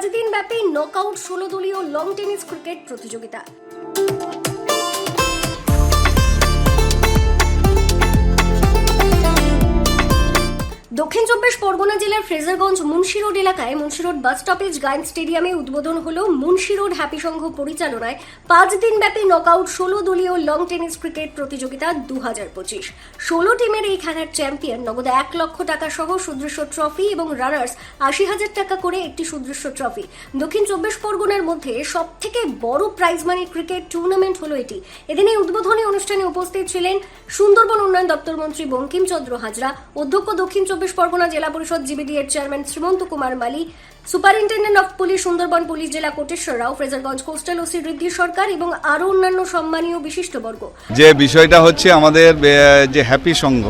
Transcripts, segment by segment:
পাঁচ দিন ব্যাপী নকআউট ষোলো দলীয় লং টেনিস ক্রিকেট প্রতিযোগিতা। দক্ষিণ চব্বিশ পরগনা জেলার ফ্রেজারগঞ্জ মুন্সি রোড এলাকায় মুন্সি রোড বাস স্টপেজ গায়ন স্টেডিয়ামে উদ্বোধন হল মুন্সি রোড হ্যাপি সংঘ পরিচালনায় পাঁচ দিন ব্যাপী নকআউট ষোলো দলীয় লং টেনিস ক্রিকেট প্রতিযোগিতা দু হাজার পঁচিশ। ষোলো টিমের এই খেলার চ্যাম্পিয়ন নগদ এক লক্ষ টাকা সহ সুদৃশ্য ট্রফি এবং রানার্স আশি হাজার টাকা করে একটি সুদৃশ্য ট্রফি। দক্ষিণ চব্বিশ পরগনার মধ্যে সব থেকে বড় প্রাইজ মানি ক্রিকেট টুর্নামেন্ট হলো এটি। এদিন এই উদ্বোধনী অনুষ্ঠানে উপস্থিত ছিলেন সুন্দরবন উন্নয়ন দপ্তর মন্ত্রী বঙ্কিমচন্দ্র হাজরা, অধ্যক্ষ দক্ষিণ চব্বিশ পরগনা জেলা পরিষদ জিবিডি এর chairman Srimanta Kumar Mali, superintendent of police Sundarban police জেলা কোটেশ্বর রাও, ফ্রেজারগঞ্জ কোস্টাল ওসি ঋদ্ধি সরকার এবং আরও অন্যান্য সম্মানীয় বিশিষ্টবর্গ যে বিষয়টা হচ্ছে আমাদের যে হ্যাপি সংঘ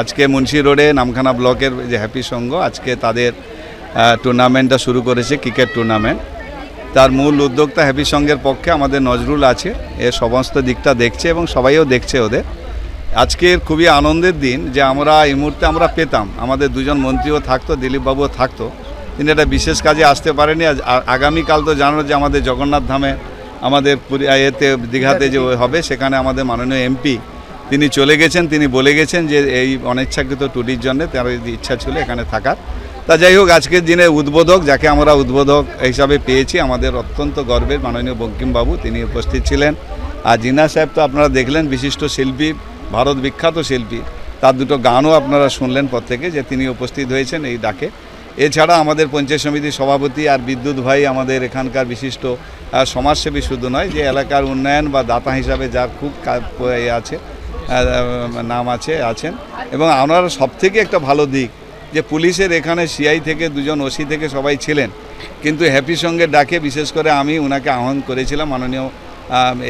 আজকে মুন্সি রোডে নামখানা ব্লকের যে হ্যাপি সংঘ আজকে তাদের টুর্নামেন্টটা শুরু করেছে, ক্রিকেট টুর্নামেন্ট। তার মূল উদ্যোক্তা হ্যাপি সংঘের পক্ষে আমাদের নজরুল আছে, এ সমস্ত দিকটা দেখছে এবং সবাইও দেখছে ওদের। আজকের খুবই আনন্দের দিন যে আমরা এই মুহূর্তে আমরা পেতাম। আমাদের দুজন মন্ত্রীও থাকতো দিলীপবাবুও থাকতো। তিনি একটা বিশেষ কাজে আসতে পারেনি। আগামীকাল তো জানো যে আমাদের জগন্নাথ ধামে আমাদের পুরী এতে দীঘাতে যে হবে সেখানে আমাদের মাননীয় এমপি তিনি চলে গেছেন তিনি বলে গেছেন যে এই অনিচ্ছাকৃত টুরির জন্য তার ইচ্ছা ছিল এখানে থাকার। তা যাই হোক আজকের দিনে উদ্বোধক যাকে আমরা উদ্বোধক হিসাবে পেয়েছি আমাদের অত্যন্ত গর্বের মাননীয় বঙ্কিমবাবু তিনি উপস্থিত ছিলেন। আর জিনা সাহেব তো আপনারা দেখলেন বিশিষ্ট শিল্পী ভারত বিখ্যাত শিল্পী। তার দুটো গানও আপনারা শুনলেন পর থেকে যে তিনি উপস্থিত হয়েছেন এই ডাকে। এছাড়া আমাদের পঞ্চায়েত সমিতির সভাপতি আর বিদ্যুৎ ভাই আমাদের এখানকার বিশিষ্ট সমাজসেবী শুধু নয়, যে এলাকার উন্নয়ন বা দাতা হিসাবে যার খুব আছে নাম আছে, আছেন। এবং আমরা সবথেকে একটা ভালো দিক, যে পুলিশের এখানে সিআই থেকে দুজন ওসি থেকে সবাই ছিলেন। কিন্তু হ্যাপি সঙ্গে ডাকে, বিশেষ করে আমি ওনাকে আহ্বান করেছিলাম, মাননীয়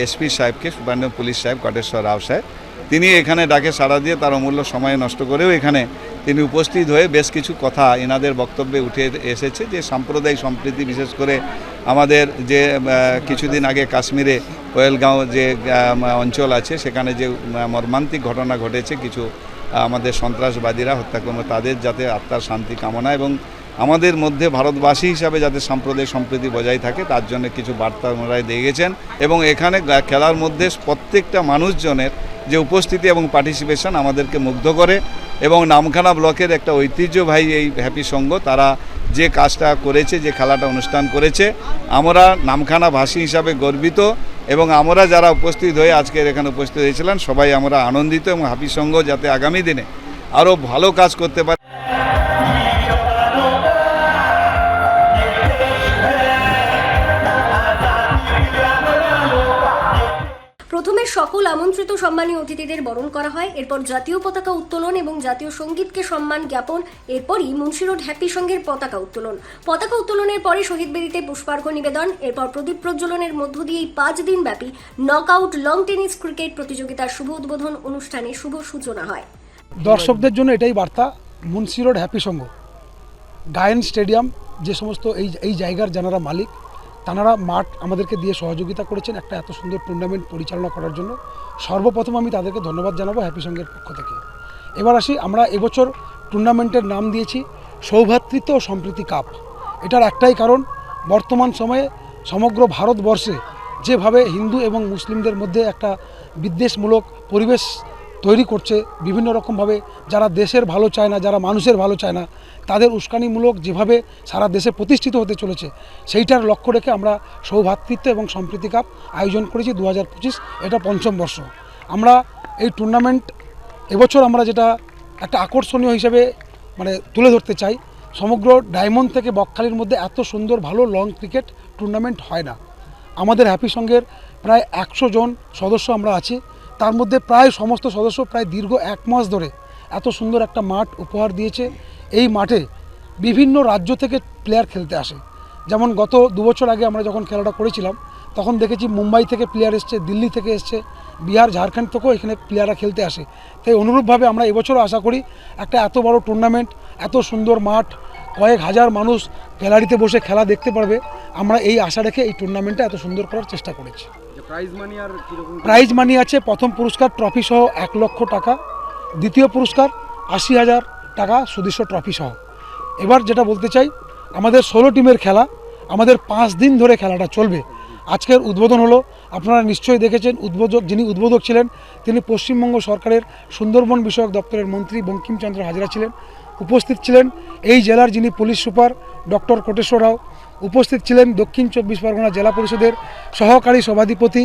এসপি সাহেবকে সুপারীয় পুলিশ সাহেব, কটেশ্বর রাও সাহেব। তিনি এখানে ডাকে সাড়া দিয়ে তার অমূল্য সময় নষ্ট করেও এখানে তিনি উপস্থিত হয়ে বেশ কিছু কথা এনাদের বক্তব্যে উঠে এসেছে যে সাম্প্রদায়িক সম্প্রীতি, বিশেষ করে আমাদের যে কিছুদিন আগে কাশ্মীরে কোয়েলগাঁও যে অঞ্চল আছে, সেখানে যে মর্মান্তিক ঘটনা ঘটেছে, কিছু আমাদের সন্ত্রাসবাদীরা হত্যাক্রম, তাদের যাতে আত্মার শান্তি কামনা এবং আমাদের মধ্যে ভারতবাসী হিসাবে যাতে সাম্প্রদায়িক সম্প্রীতি বজায় থাকে, তার জন্য কিছু বার্তা ওনারাই দিয়ে গেছেন এবং এখানে খেলার মধ্যে প্রত্যেকটা মানুষজনের যে উপস্থিতি এবং পার্টিসিপেশন আমাদেরকে মুগ্ধ করে এবং নামখানা ব্লকের একটা ঐতিহ্যবাহী এই হ্যাপি সংঘ, তারা যে কাজটা করেছে, যে খেলাটা অনুষ্ঠান করেছে, আমরা নামখানা ভাষী হিসাবে গর্বিত এবং আমরা যারা উপস্থিত হয়ে আজকের এখানে উপস্থিত হয়েছিলেন, সবাই আমরা আনন্দিত এবং হ্যাপি সংঘ যাতে আগামী দিনে আরও ভালো কাজ করতে পারে। প্রথমে সকল আমন্ত্রিত সম্মানীয় অতিথিদের বরণ করা হয়, এরপর জাতীয় পতাকা উত্তোলন এবং জাতীয় সঙ্গীতকে সম্মান জ্ঞাপন, এরপরই মুন্সি রোড হ্যাপি সংঘের পতাকা উত্তোলন। পতাকা উত্তোলনের পরে শহীদ বেদিতে পুষ্পার্ঘ নিবেদন, এরপর প্রদীপ প্রজ্বলনের মধ্য দিয়ে এই পাঁচ দিন ব্যাপী নকআউট লং টেনিস ক্রিকেট প্রতিযোগিতার শুভ উদ্বোধন অনুষ্ঠানে শুভ সূচনা হয়। দর্শকদের জন্য এটাই বার্তা মুন্সি রোড হ্যাপি সংঘ গায়ন স্টেডিয়াম, যে সমস্ত এই এই জায়গার যারা মালিক তানারা মাঠ আমাদেরকে দিয়ে সহযোগিতা করেছেন একটা এত সুন্দর টুর্নামেন্ট পরিচালনা করার জন্য। সর্বপ্রথম আমি তাদেরকে ধন্যবাদ জানাব হ্যাপি সঙ্গের পক্ষ থেকে। এবার আসি, আমরা এবছর টুর্নামেন্টের নাম দিয়েছি সৌভ্রাতৃত্ব ও সম্প্রীতি কাপ। এটার একটাই কারণ, বর্তমান সময়ে সমগ্র ভারতবর্ষে যেভাবে হিন্দু এবং মুসলিমদের মধ্যে একটা বিদ্বেষমূলক পরিবেশ তৈরি করছে বিভিন্ন রকমভাবে। যারা দেশের ভালো চায় না, যারা মানুষের ভালো চায় না, তাদের উস্কানিমূলক যেভাবে সারা দেশে প্রতিষ্ঠিত হতে চলেছে, সেইটার লক্ষ্য রেখে আমরা সৌভ্রাতৃত্ব এবং সম্প্রীতি কাপ আয়োজন করেছি দু হাজার পঁচিশ, এটা পঞ্চম বর্ষ। আমরা এই টুর্নামেন্ট এবছর আমরা যেটা একটা আকর্ষণীয় হিসেবে মানে তুলে ধরতে চাই, সমগ্র ডায়মন্ড থেকে বকখালির মধ্যে এত সুন্দর ভালো লং ক্রিকেট টুর্নামেন্ট হয় না। আমাদের হ্যাপি সঙ্গের প্রায় একশো জন সদস্য আমরা আছি তার মধ্যে প্রায় সমস্ত সদস্য প্রায় দীর্ঘ এক মাস ধরে এত সুন্দর একটা মাঠ উপহার দিয়েছে। এই মাঠে বিভিন্ন রাজ্য থেকে প্লেয়ার খেলতে আসে। যেমন গত দু বছর আগে আমরা যখন খেলাটা করেছিলাম, তখন দেখেছি মুম্বাই থেকে প্লেয়ার এসছে, দিল্লি থেকে এসছে, বিহার, ঝাড়খণ্ড থেকেও এখানে প্লেয়াররা খেলতে আসে। তাই অনুরূপভাবে আমরা এবছরও আশা করি একটা এত বড় টুর্নামেন্ট এত সুন্দর মাঠ, কয়েক হাজার মানুষ গ্যালারিতে বসে খেলা দেখতে পারবে। আমরা এই আশা রেখে এই টুর্নামেন্টটা এত সুন্দর করার চেষ্টা করেছি। প্রাইজ মানি আছে, প্রথম পুরস্কার ট্রফি সহ এক লক্ষ টাকা। দ্বিতীয় পুরস্কার, আশি হাজার টাকা সুদৃশ্য ট্রফি সহ। এবার যেটা বলতে চাই, আমাদের ষোলো টিমের খেলা, আমাদের পাঁচ দিন ধরে খেলাটা চলবে। আজকের উদ্বোধন হলো, আপনারা নিশ্চয়ই দেখেছেন উদ্বোধক যিনি উদ্বোধক ছিলেন, তিনি পশ্চিমবঙ্গ সরকারের সুন্দরবন বিষয়ক দপ্তরের মন্ত্রী বঙ্কিমচন্দ্র হাজরা ছিলেন। উপস্থিত ছিলেন এই জেলার যিনি police super doctor Koteswar Rao, উপস্থিত ছিলেন দক্ষিণ চব্বিশ পরগনা জেলা পরিষদের সহকারী সভাধিপতি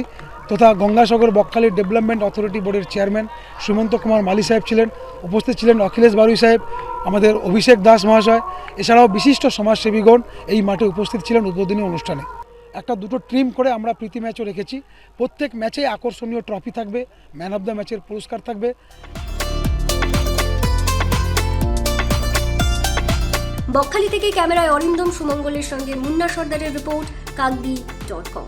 তথা গঙ্গাসাগর বকখালি ডেভেলপমেন্ট অথরিটি বোর্ডের চেয়ারম্যান সুমন্ত কুমার মালি সাহেব ছিলেন, উপস্থিত ছিলেন অখিলেশ বারুই সাহেব, আমাদের অভিষেক দাস মহাশয়, এছাড়াও বিশিষ্ট সমাজসেবীগণ এই মাঠে উপস্থিত ছিলেন উদ্বোধনী অনুষ্ঠানে। একটা দুটো ট্রিম করে আমরা প্রীতি ম্যাচও রেখেছি। প্রত্যেক ম্যাচে আকর্ষণীয় ট্রফি থাকবে ম্যান অফ দ্য ম্যাচের পুরস্কার থাকবে। বকখালি থেকে ক্যামেরায় অরিন্দম সুমঙ্গলের সঙ্গে মুন্না সর্দারের রিপোর্ট কাকদি ডট কম